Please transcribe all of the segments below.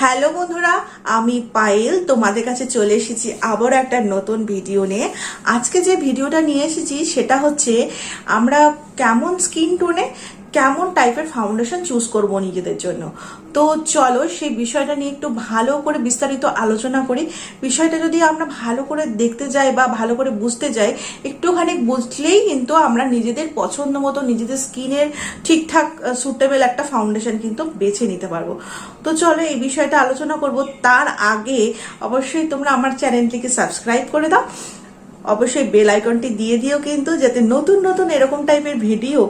Hello বন্ধুরা, আমি পায়েল। তোমাদের কাছে চলে এসেছি আবার একটা নতুন ভিডিও নিয়ে। আজকে যে ভিডিওটা নিয়ে এসেছি, সেটা হচ্ছে আমরা কেমন স্কিন টোনে কেমন টাইপের ফাউন্ডেশন চুজ করব নিজেদের জন্য? তো চলো সেই বিষয়টা নিয়ে একটু ভালো করে বিস্তারিত আলোচনা করি। বিষয়টা যদি আমরা ভালো করে দেখতে যাই বা ভালো করে বুঝতে যাই, একটুখানি বুঝলেই কিন্তু আমরা নিজেদের পছন্দ মতো, নিজেদের স্কিনের ঠিকঠাক সুটেবল একটা ফাউন্ডেশন কিন্তু বেছে নিতে পারব। তো চলো এই বিষয়টা আলোচনা করব। তার আগে অবশ্যই তোমরা আমার চ্যানেলটিকে সাবস্ক্রাইব করে দাও। অবশ্যই বেল আইকনটি দিয়ে দিও কিন্তু যাতে নতুন নতুন এরকম টাইপের ভিডিও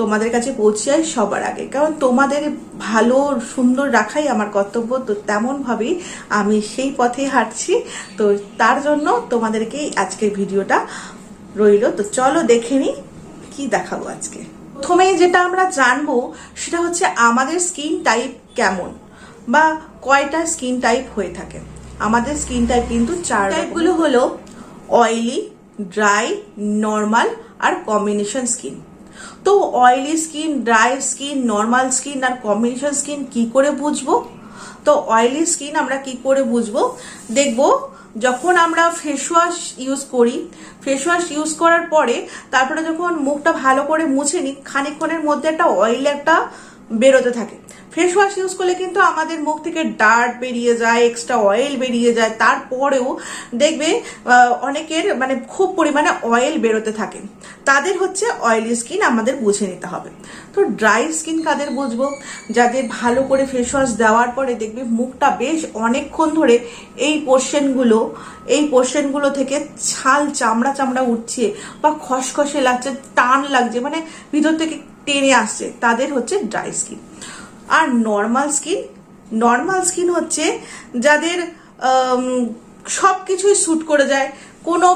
তোমাদের কাছে পৌঁছে যায় সবার আগে। কারণ তোমাদের ভালো সুন্দর রাখাই আমার কর্তব্য তো তেমনভাবেই আমি সেই পথে হাঁটছি। তো তার জন্য তোমাদেরকেই আজকের ভিডিওটা রইল। তো চলো দেখে নি কি দেখাবো আজকে। প্রথমেই যেটা আমরা জানব সেটা হচ্ছে আমাদের স্কিন টাইপ কেমন বা কয়টা স্কিন টাইপ হয়ে থাকে। আমাদের স্কিন টাইপ কিন্তু চার টাইপগুলো হলো অয়েলি ড্রাই নর্মাল আর কম্বিনেশন স্কিন তো oily skin dry skin normal skin আর কম্বিনেশন স্কিন কি করে বুঝব? তো অয়েলি স্কিন আমরা কি করে বুঝব? দেখব, যখন আমরা ফেস ওয়াশ ইউজ করি ফেস ওয়াশ ইউজ করার পরে তারপরে যখন মুখটা ভালো করে মুছে নিই, খানিকক্ষণের মধ্যে একটা অয়েল একটা বেরোতে থাকে। ফেস ওয়াশ ইউজ করলে কিন্তু আমাদের মুখ থেকে ডার্ট বেরিয়ে যায় এক্সট্রা অয়েল বেরিয়ে যায়। তারপরেও দেখবে অনেকের মানে খুব পরিমাণে অয়েল বেরোতে থাকে। তাদের হচ্ছে অয়েলি স্কিন আমাদের বুঝে নিতে হবে। তো ড্রাই স্কিন কাদের বুঝব? যাদের ভালো করে ফেস ওয়াশ দেওয়ার পরে দেখবে মুখটা বেশ অনেকক্ষণ ধরে এই পোর্শনগুলো এই পোর্শনগুলো থেকে ছাল চামড়া চামড়া উঠছে বা খসখসে লাগছে, টান লাগছে মানে ভিতর থেকে টেনে আসছে, তাদের হচ্ছে ড্রাই স্কিন আর নর্মাল স্কিন নর্মাল স্কিন হচ্ছে যাদের সব কিছুই স্যুট করে যায়। কোনো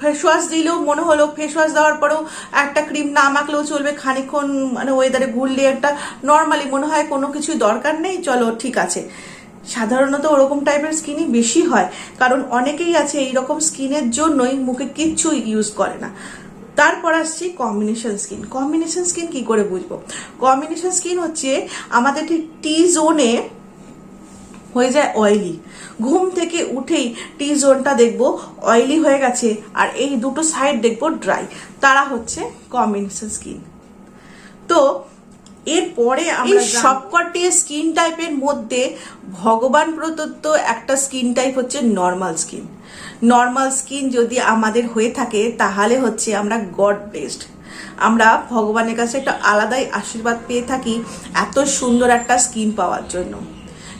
ফেস ওয়াশ দিলেও মনে হলো ফেস ওয়াশ দেওয়ার পরেও একটা ক্রিম না মাখলেও চলবে, খানিকক্ষণ মানে ওয়েদারে ঘুরলে একটা নর্মালি মনে হয় কোনো কিছুই দরকার নেই, চলো ঠিক আছে। সাধারণত ওরকম টাইপের স্কিনই বেশি হয়, কারণ অনেকেই আছে এইরকম স্কিনের জন্যই মুখে কিচ্ছু ইউজ করে না। তারপর আসছি কম্বিনেশন স্কিন কম্বিনেশন স্কিন কি করে বুঝব? কম্বিনেশন স্কিন হচ্ছে আমাদের ঠিক টি জোনে হয়ে যায় অয়েলি ঘুম থেকে উঠেই টি জোনটা দেখব অয়েলি হয়ে গেছে আর এই দুটো সাইড দেখব ড্রাই তারা হচ্ছে কম্বিনেশন স্কিন তো এরপরে আমরা সবকটি স্কিন টাইপের মধ্যে ভগবান প্রদত্ত একটা স্কিন টাইপ হচ্ছে নর্মাল স্কিন নর্মাল স্কিন যদি আমাদের হয়ে থাকে, তাহলে হচ্ছে আমরা গড ব্লেসড আমরা ভগবানের কাছে একটা আলাদাই আশীর্বাদ পেয়ে থাকি এত সুন্দর একটা স্কিন পাওয়ার জন্য।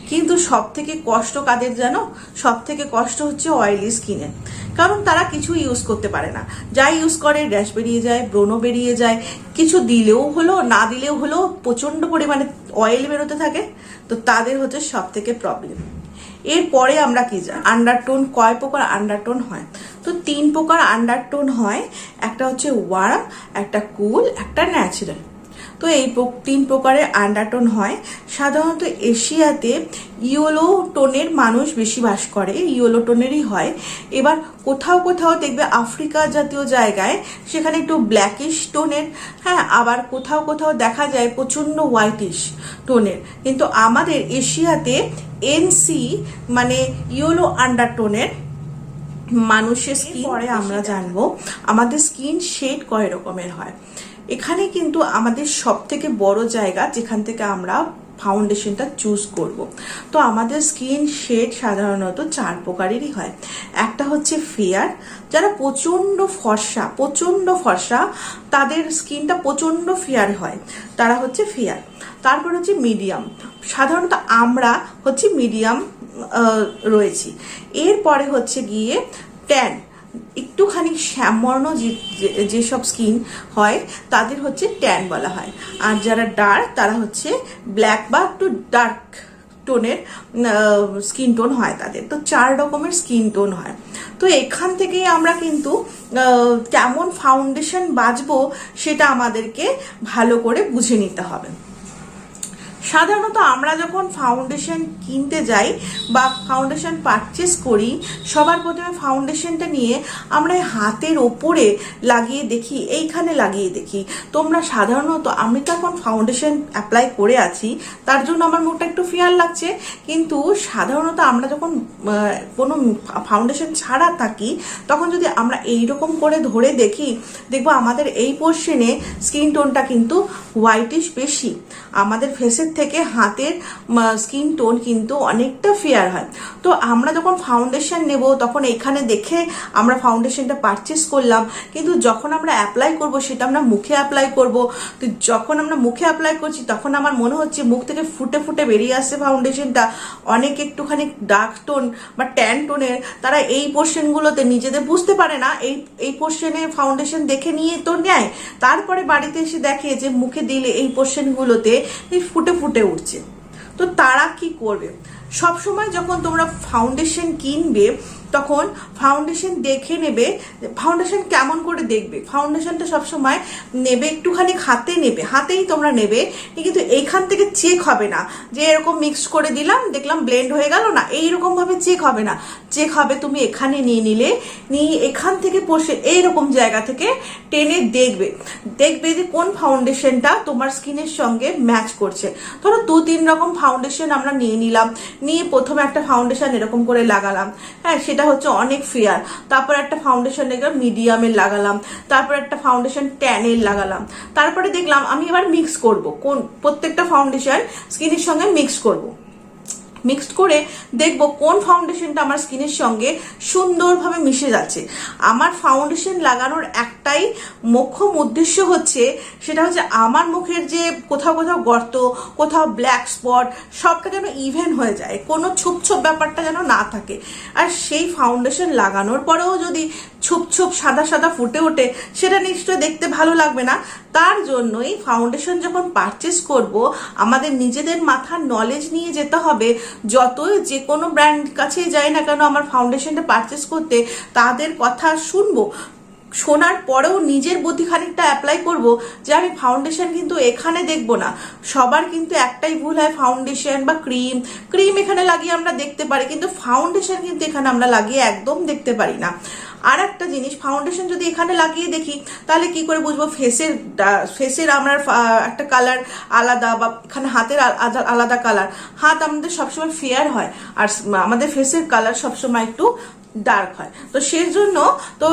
কিন্তু সব থেকে কষ্ট কাদের জানো? সব থেকে কষ্ট হচ্ছে অয়েলি স্কিনের কারণ তারা কিছু ইউজ করতে পারে না। যা ইউজ করে র্যাশ বেরিয়ে যায়, ব্রণ বেরিয়ে যায়, কিছু দিলেও হলো, না দিলেও হলো প্রচণ্ড পরিমাণে অয়েল বেরোতে থাকে। তো তাদের হচ্ছে সব থেকে প্রবলেম এরপরে আমরা কি আন্ডারটোন কয় প্রকার আন্ডারটোন হয়? তো তিন প্রকার আন্ডারটোন হয়। একটা হচ্ছে ওয়ার্ম একটা কুল একটা ন্যাচারাল তো এই তিন প্রকারের আন্ডারটোন হয়। সাধারণত এশিয়াতে ইয়েলো টোনের মানুষ বেশি বাস করে, ইয়েলো টোনেরই হয়। এবার কোথাও কোথাও দেখবে আফ্রিকা জাতীয় জায়গায় সেখানে একটু ব্ল্যাকিশ টোনের হ্যাঁ আবার কোথাও কোথাও দেখা যায় প্রচণ্ড হোয়াইটিশ টোনের। কিন্তু আমাদের এশিয়াতে এনসি মানে ইয়েলো আন্ডারটোনের মানুষের স্কিন পরে আমরা জানব আমাদের স্কিন শেড কয় রকমের হয়? এখানে কিন্তু আমাদের সব থেকে বড় জায়গা যেখান থেকে আমরা ফাউন্ডেশনটা চুজ করব। তো আমাদের স্কিন শেড সাধারণত চার প্রকারেরই হয়। একটা হচ্ছে ফেয়ার যারা প্রচণ্ড ফর্সা প্রচণ্ড ফর্সা, তাদের স্কিনটা প্রচণ্ড ফেয়ার হয়, তারা হচ্ছে ফেয়ার তারপর হচ্ছে মিডিয়াম সাধারণত আমরা হচ্ছে মিডিয়াম রয়েছি। এরপরে হচ্ছে গিয়ে ট্যান একটুখানি শ্যামবর্ণ যেসব স্কিন হয়, তাদের হচ্ছে ট্যান বলা হয়। আর যারা ডার্ক তারা হচ্ছে ব্ল্যাক বা একটু ডার্ক টোনের স্কিন টোন হয় তাদের। তো চার রকমের স্কিন টোন হয়। তো এখান থেকেই আমরা কিন্তু কেমন ফাউন্ডেশন বাজবো, সেটা আমাদেরকে ভালো করে বুঝে নিতে হবে। সাধারণত আমরা যখন ফাউন্ডেশন কিনতে যাই বা ফাউন্ডেশন পারচেস করি, সবার প্রথমে ফাউন্ডেশনটা নিয়ে আমরা হাতের ওপরে লাগিয়ে দেখি, এইখানে লাগিয়ে দেখি। তোমরা সাধারণত, আমি তো এখন ফাউন্ডেশন অ্যাপ্লাই করে আছি, তার জন্য আমার মুখটা একটু ফিয়ার লাগছে, কিন্তু সাধারণত আমরা যখন কোনো ফাউন্ডেশন ছাড়া থাকি, তখন যদি আমরা এইরকম করে ধরে দেখি, দেখব আমাদের এই পোর্শনে স্কিন টোনটা কিন্তু হোয়াইটিশ বেশি। আমাদের ফেসের থেকে হাতের স্কিন টোন কিন্তু অনেকটা ফেয়ার হয়। তো আমরা যখন ফাউন্ডেশন নেব, তখন এখানে দেখে আমরা ফাউন্ডেশনটা পারচেস করলাম। কিন্তু যখন আমরা অ্যাপ্লাই করব, সেটা আমরা মুখে অ্যাপ্লাই করব। তো যখন আমরা মুখে অ্যাপ্লাই করছি, তখন আমার মনে হচ্ছে মুখ থেকে ফুটে ফুটে বেরিয়ে আসছে ফাউন্ডেশনটা অনেক একটুখানি ডার্ক টোন বা ট্যান টোনের তারা এই পোর্শনগুলোতে নিজেদের বুঝতে পারে না। এই এই পোর্শনে ফাউন্ডেশন দেখে নিয়ে তো নেয়। তারপরে বাড়িতে এসে দেখে যে মুখে দিলে এই পোর্শনগুলোতে ফুটে ফুটে উঠছে। তো তারা কি করবে? সব সময় যখন তোমরা ফাউন্ডেশন কিনবে তখন ফাউন্ডেশন দেখে নেবে ফাউন্ডেশন কেমন করে দেখবে? ফাউন্ডেশনটা সবসময় নেবে, একটুখানি হাতে নেবে, হাতেই তোমরা নেবে, কিন্তু এইখান থেকে চেক হবে না। যে এরকম মিক্স করে দিলাম, দেখলাম ব্লেন্ড হয়ে গেল না, এইরকম ভাবে চেক হবে না। চেক হবে তুমি এখানে নিয়ে নিলে, নিয়ে এখান থেকে বসে এইরকম জায়গা থেকে টেনে দেখবে। দেখবে যে কোন ফাউন্ডেশনটা তোমার স্কিনের সঙ্গে ম্যাচ করছে। ধরো দু তিন রকম ফাউন্ডেশন আমরা নিয়ে নিলাম, নিয়ে প্রথমে একটা ফাউন্ডেশন এরকম করে লাগালাম। হ্যাঁ সেটা হচ্ছে অনেক ফেয়ার। তারপর একটা ফাউন্ডেশন দেখলাম মিডিয়ামের লাগালাম। তারপর একটা ফাউন্ডেশন ট্যানের লাগালাম। তারপরে দেখলাম আমি এবার মিক্স করব। কোন, প্রত্যেকটা ফাউন্ডেশন স্কিনের সঙ্গে মিক্স করব। মিক্সড করে দেখব কোন ফাউন্ডেশনটা আমার স্কিনের সঙ্গে সুন্দরভাবে মিশে যাচ্ছে। আমার ফাউন্ডেশন লাগানোর একটাই মোক্ষম উদ্দেশ্য হচ্ছে, সেটা হচ্ছে আমার মুখের যে কোথাও কোথাও গর্ত, কোথাও ব্ল্যাক স্পট সবটা যেন ইভেন হয়ে যায়, কোনো ছুপ ছুপ ব্যাপারটা যেন না থাকে। আর সেই ফাউন্ডেশন লাগানোর পরেও যদি ছুপ ছুপ সাদা সাদা ফুটে ওঠে, সেটা নিশ্চয়ই দেখতে ভালো লাগবে না। তার জন্যই ফাউন্ডেশন যখন পারচেস করব, আমাদের নিজেদের মাথার নলেজ নিয়ে যেতে হবে যতই যে কোনো ব্র্যান্ড কাছে যাই না কেন আমার ফাউন্ডেশনটা পারচেস করতে তাদের কথা শুনব। শোনার পরেও নিজের বুদ্ধি খানিকটা অ্যাপ্লাই করব, যে আমি ফাউন্ডেশন কিন্তু এখানে দেখব না। সবার কিন্তু একটাই ভুল হয় ফাউন্ডেশন বা ক্রিম ক্রিম এখানে লাগিয়ে আমরা দেখতে পারি, কিন্তু ফাউন্ডেশন কিন্তু এখানে আমরা লাগিয়ে একদম দেখতে পারি না। আর একটা জিনিস ফাউন্ডেশন যদি এখানে লাগিয়ে দেখি, তাহলে কি করে বুঝব? ফেসের ফেসের আমরা একটা কালার আলাদা বা এখানে হাতের আলাদা- কালার হাত আমাদের সবসময় ফেয়ার হয়, আর আমাদের ফেসের কালার সবসময় একটু ডার্ক হয়। তো সেজন্য তো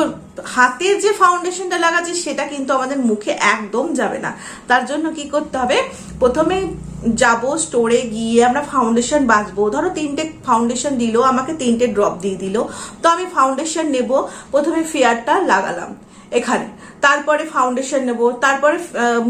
হাতের যে ফাউন্ডেশনটা লাগাচ্ছি, সেটা কিন্তু আমাদের মুখে একদম যাবে না। তার জন্য কি করতে হবে? প্রথমে যাব স্টোরে গিয়ে আমরা ফাউন্ডেশন বাঁচবো। ধরো তিনটে ফাউন্ডেশন দিল, আমাকে তিনটে ড্রপ দিয়ে দিল। তো আমি ফাউন্ডেশন নেব। প্রথমে ফেয়ারটা লাগালাম। এখানে। তারপরে ফাউন্ডেশন নেব, তারপরে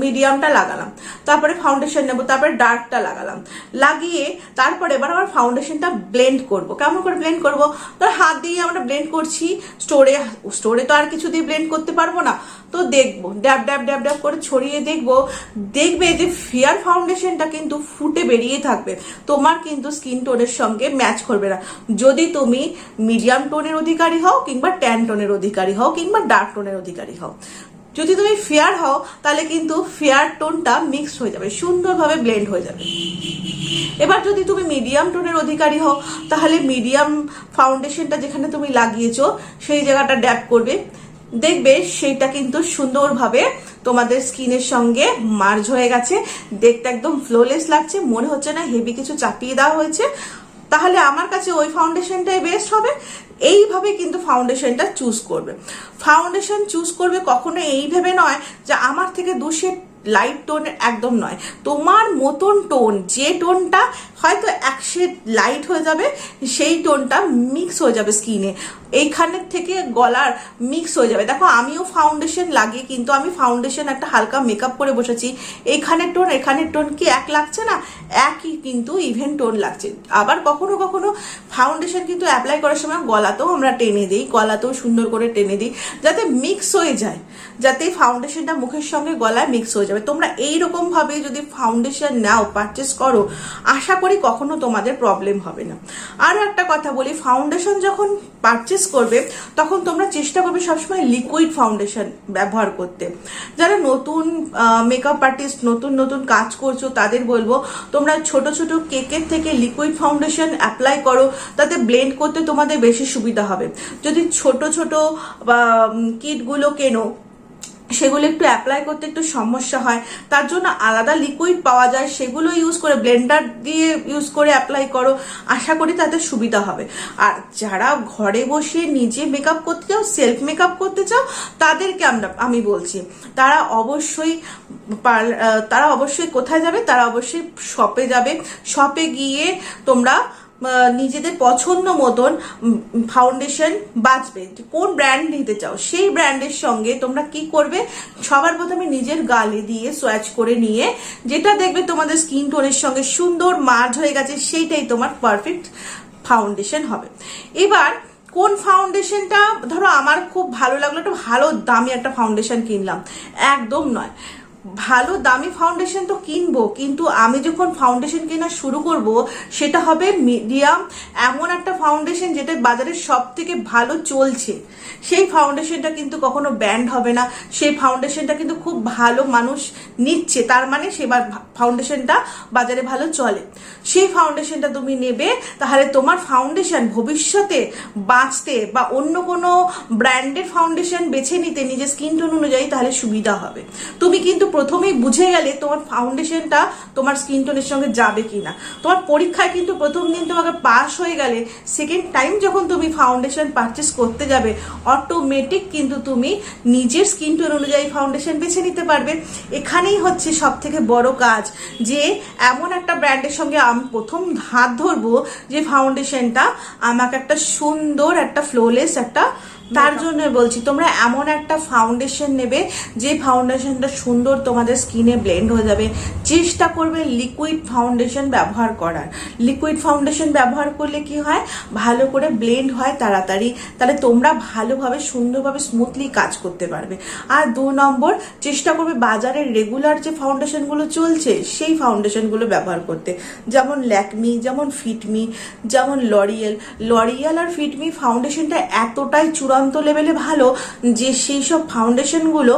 মিডিয়ামটা লাগালাম, তারপরে ফাউন্ডেশন নেব, তারপরে ডার্কটা লাগালাম। লাগিয়ে তারপরে এবার আমার ফাউন্ডেশনটা ব্লেন্ড করব। কেমন করে ব্লেন্ড করব? ধর হাত দিয়ে আমরা ব্লেন্ড করছি স্টোরে স্টোরে তো আর কিছু দিয়ে ব্লেন্ড করতে পারব না। তো দেখব, ড্যাব ড্যাব ড্যাব ড্যাব করে ছড়িয়ে দেখব। দেখবে যে ফেয়ার ফাউন্ডেশনটা কিন্তু ফুটে বেরিয়ে থাকবে। তোমার কিন্তু স্কিন টোনের সঙ্গে ম্যাচ করবে না। যদি তুমি মিডিয়াম টোনের অধিকারী হও কিংবা ট্যান টোনের অধিকারী হও কিংবা ডার্ক টোনের অধিকারী হও। যদি তুমি ফেয়ার হও, তাহলে কিন্তু ফেয়ার টোনটা মিক্স হয়ে যাবে, সুন্দরভাবে ব্লেন্ড হয়ে যাবে। এবার যদি তুমি মিডিয়াম টোনের অধিকারী হও, তাহলে মিডিয়াম ফাউন্ডেশনটা যেখানে তুমি লাগিয়েছো, সেই জায়গাটা ড্যাপ করবে। দেখবে সেইটা কিন্তু সুন্দরভাবে তোমাদের স্কিনের সঙ্গে মার্জ হয়ে গেছে। দেখতে একদম ফ্লোলেস লাগছে, মনে হচ্ছে না হেভি কিছু চাপিয়ে দেওয়া হয়েছে। তাহলে আমার কাছে ওই ফাউন্ডেশনটাই বেস্ট হবে। এইভাবে কিন্তু ফাউন্ডেশনটা চুজ করবে। ফাউন্ডেশন চুজ করবে কখনো এই ভেবে নয় যে আমার থেকে দু শেড লাইট টোন একদম নয়। তোমার মতন টোন যে টোনটা হয়তো এক শেড লাইট হয়ে যাবে, সেই টোনটা মিক্স হয়ে যাবে স্কিনে এইখানের থেকে গলার মিক্স হয়ে যাবে। দেখো, আমিও ফাউন্ডেশন লাগিয়ে কিন্তু আমি ফাউন্ডেশন একটা হালকা মেকআপ করে বসেছি। এইখানের টোন এখানের টোন কি এক লাগছে না? একই কিন্তু ইভেন টোন লাগছে। আবার কখনো কখনো ফাউন্ডেশন কিন্তু অ্যাপ্লাই করার সময় গলাতেও আমরা টেনে দিই, গলাতেও সুন্দর করে টেনে দিই, যাতে মিক্স হয়ে যায়, যাতে ফাউন্ডেশনটা মুখের সঙ্গে গলায় মিক্স হয়ে যায়। যাবে। তোমরা এইরকম ভাবে যদি ফাউন্ডেশন নাও পারচেস করো, আশা করি কখনো তোমাদের প্রবলেম হবে না। আরও একটা কথা বলি ফাউন্ডেশন যখন পারচেস করবে, তখন তোমরা চেষ্টা করবে সবসময় লিকুইড ফাউন্ডেশন ব্যবহার করতে। যারা নতুন মেকআপ আর্টিস্ট নতুন নতুন কাজ করছ, তাদের বলব, তোমরা ছোট ছোট কেকের থেকে লিকুইড ফাউন্ডেশন অ্যাপ্লাই করো, তাতে ব্লেন্ড করতে তোমাদের বেশি সুবিধা হবে। যদি ছোট ছোট কিটগুলো কেনো সেগুলো একটু অ্যাপ্লাই করতে একটু সমস্যা হয়, তার জন্য আলাদা লিকুইড পাওয়া যায়, সেগুলো ইউজ করে ব্লেন্ডার দিয়ে ইউজ করে অ্যাপ্লাই করো, আশা করি তাতে সুবিধা হবে। আর যারা ঘরে বসে নিজে মেকআপ করতে চাও সেলফ মেকআপ করতে চাও, তাদেরকে আমরা, আমি বলছি, তারা অবশ্যই তারা অবশ্যই কোথায় যাবে? তারা অবশ্যই শপে যাবে। শপে গিয়ে তোমরা নিজেদের পছন্দ মতন ফাউন্ডেশন বাঁচবে। কোন ব্র্যান্ড নিতে চাও, সেই ব্র্যান্ডের সঙ্গে তোমরা কি করবে? সবার প্রথমে নিজের গালে দিয়ে সোয়াচ করে নিয়ে, যেটা দেখবে তোমাদের স্কিন টোনের সঙ্গে সুন্দর মার্জ হয়ে গেছে, সেইটাই তোমার পারফেক্ট ফাউন্ডেশন হবে। এবার, কোন ফাউন্ডেশনটা ধরো আমার খুব ভালো লাগল, একটা ভালো দামি একটা ফাউন্ডেশন কিনলাম। একদম নয়। ভালো দামি ফাউন্ডেশন তো কিনবো, কিন্তু আমি যখন ফাউন্ডেশন কেনা শুরু করব, সেটা হবে মিডিয়াম এমন একটা ফাউন্ডেশন যেটা বাজারে সব থেকে ভালো চলছে। সেই ফাউন্ডেশনটা কিন্তু কখনো ব্যান্ড হবে না, সেই ফাউন্ডেশনটা কিন্তু খুব ভালো মানুষ নিচ্ছে, তার মানে সে ফাউন্ডেশনটা বাজারে ভালো চলে। সেই ফাউন্ডেশনটা তুমি নেবে, তাহলে তোমার ফাউন্ডেশন ভবিষ্যতে বাঁচতে বা অন্য কোনো ব্র্যান্ডের ফাউন্ডেশন বেছে নিতে নিজের স্কিন টোন অনুযায়ী তাহলে সুবিধা হবে। তুমি কিন্তু প্রথমেই বুঝে গেলে তোমার ফাউন্ডেশনটা তোমার স্কিন টোনের সঙ্গে যাবে কি না তোমার পরীক্ষায় কিন্তু প্রথম দিন তোমাকে পাস হয়ে গেলে সেকেন্ড টাইম যখন তুমি ফাউন্ডেশন পারচেস করতে যাবে অটোমেটিক কিন্তু তুমি নিজের স্কিন টোন অনুযায়ী ফাউন্ডেশন বেছে নিতে পারবে। এখানেই হচ্ছে সব থেকে বড় কাজ। যে এমন একটা ব্র্যান্ডের সঙ্গে আমি প্রথম হাত ধরবো যে ফাউন্ডেশনটা আমাকে একটা সুন্দর একটা ফ্লোলেস একটা তার জন্য বলছি তোমরা এমন একটা ফাউন্ডেশন নেবে যে ফাউন্ডেশনটা সুন্দর তোমাদের স্কিনে ব্লেন্ড হয়ে যাবে। চেষ্টা করবে লিকুইড ফাউন্ডেশন ব্যবহার করার। লিকুইড ফাউন্ডেশন ব্যবহার করলে কি হয়? ভালো করে ব্লেন্ড হয় তাড়াতাড়ি। তাহলে তোমরা ভালোভাবে সুন্দরভাবে স্মুথলি কাজ করতে পারবে। আর দু নম্বর চেষ্টা করবে বাজারের রেগুলার যে ফাউন্ডেশনগুলো চলছে সেই ফাউন্ডেশনগুলো ব্যবহার করতে। যেমন ল্যাকমি যেমন ফিটমি যেমন লরিয়েল লরিয়াল আর ফিটমি ফাউন্ডেশনটা এতটাই চূড়ান্ত লেভেলে ভালো, যে সেই সব ফাউন্ডেশনগুলো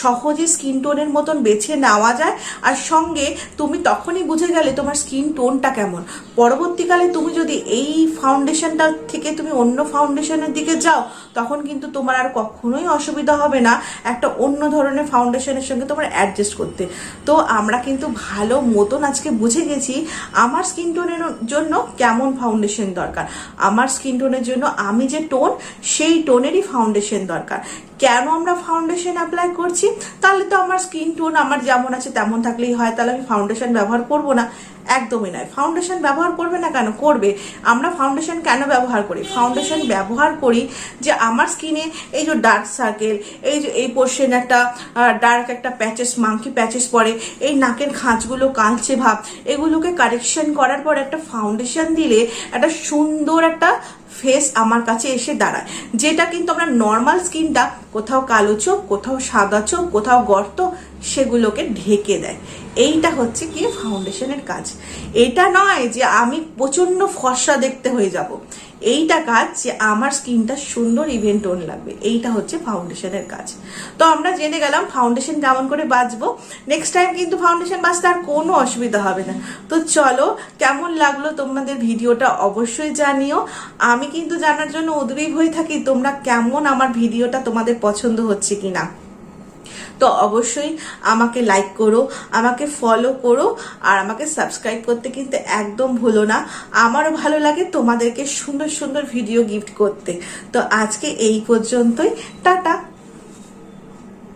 সহজে স্কিন টোনের মতন বেছে নেওয়া যায়। আর সঙ্গে তুমি তখনই বুঝে গেলে তোমার স্কিন টোনটা কেমন। পরবর্তীকালে তুমি যদি এই ফাউন্ডেশনটা থেকে তুমি অন্য ফাউন্ডেশনের দিকে যাও, তখন কিন্তু তোমার আর কখনোই অসুবিধা হবে না একটা অন্য ধরনের ফাউন্ডেশনের সঙ্গে তোমার অ্যাডজাস্ট করতে। তো আমরা কিন্তু ভালো মতন আজকে বুঝে গেছি আমার স্কিন টোনের জন্য কেমন ফাউন্ডেশন দরকার। আমার স্কিন টোনের জন্য আমি যে টোন সেই টোনেরই ফাউন্ডেশন দরকার। কেন আমরা ফাউন্ডেশন অ্যাপ্লাই করছি? তাহলে তো আমার স্কিন টোন আমার যেমন আছে তেমন থাকলেই হয়, তাহলে আমি ফাউন্ডেশন ব্যবহার করব না। একদমই নয়। ফাউন্ডেশন ব্যবহার করবে না কেন? করবে। আমরা ফাউন্ডেশন কেন ব্যবহার করি? ফাউন্ডেশন ব্যবহার করি যে আমার স্কিনে এই যে ডার্ক সার্কেল এই যে এই পোর্শন একটা ডার্ক একটা প্যাচেস মাংকি প্যাচেস পরে এই নাকের খাঁজগুলো কালচে ভাব, এগুলোকে কারেকশন করার পর একটা ফাউন্ডেশন দিলে একটা সুন্দর একটা ফেস আমার কাছে এসে দাঁড়ায়। যেটা কিন্তু আমরা নর্মাল স্কিনটা কোথাও কালো চোখ, কোথাও সাদা চোখ, কোথাও গর্ত সেগুলোকে ঢেকে দেয়। এইটা হচ্ছে কি? ফাউন্ডেশনের কাজ। এটা নয় যে আমি প্রচণ্ড ফর্সা দেখতে হয়ে যাব। এইটা কাজ যে আমার স্কিনটা সুন্দর ইভেন্ট টোন লাগবে। এইটা হচ্ছে ফাউন্ডেশনের কাজ। তো আমরা জেনে গেলাম ফাউন্ডেশন কেমন করে বাঁচবো নেক্সট টাইম কিন্তু ফাউন্ডেশন বাঁচতে আর কোনো অসুবিধা হবে না। তো চলো, কেমন লাগল তোমাদের ভিডিওটা অবশ্যই জানিও। আমি কিন্তু জানার জন্য উদ্বেগ হয়ে থাকি। তোমরা কেমন আমার ভিডিওটা তোমাদের পছন্দ হচ্ছে কিনা। তো অবশ্যই আমাকে লাইক করো, আমাকে ফলো করো আর আমাকে সাবস্ক্রাইব করতে কিন্তু একদম ভুলো না। আমারও ভালো লাগে তোমাদেরকে সুন্দর সুন্দর ভিডিও গিফট করতে। তো আজকে এই পর্যন্তই। টাটা।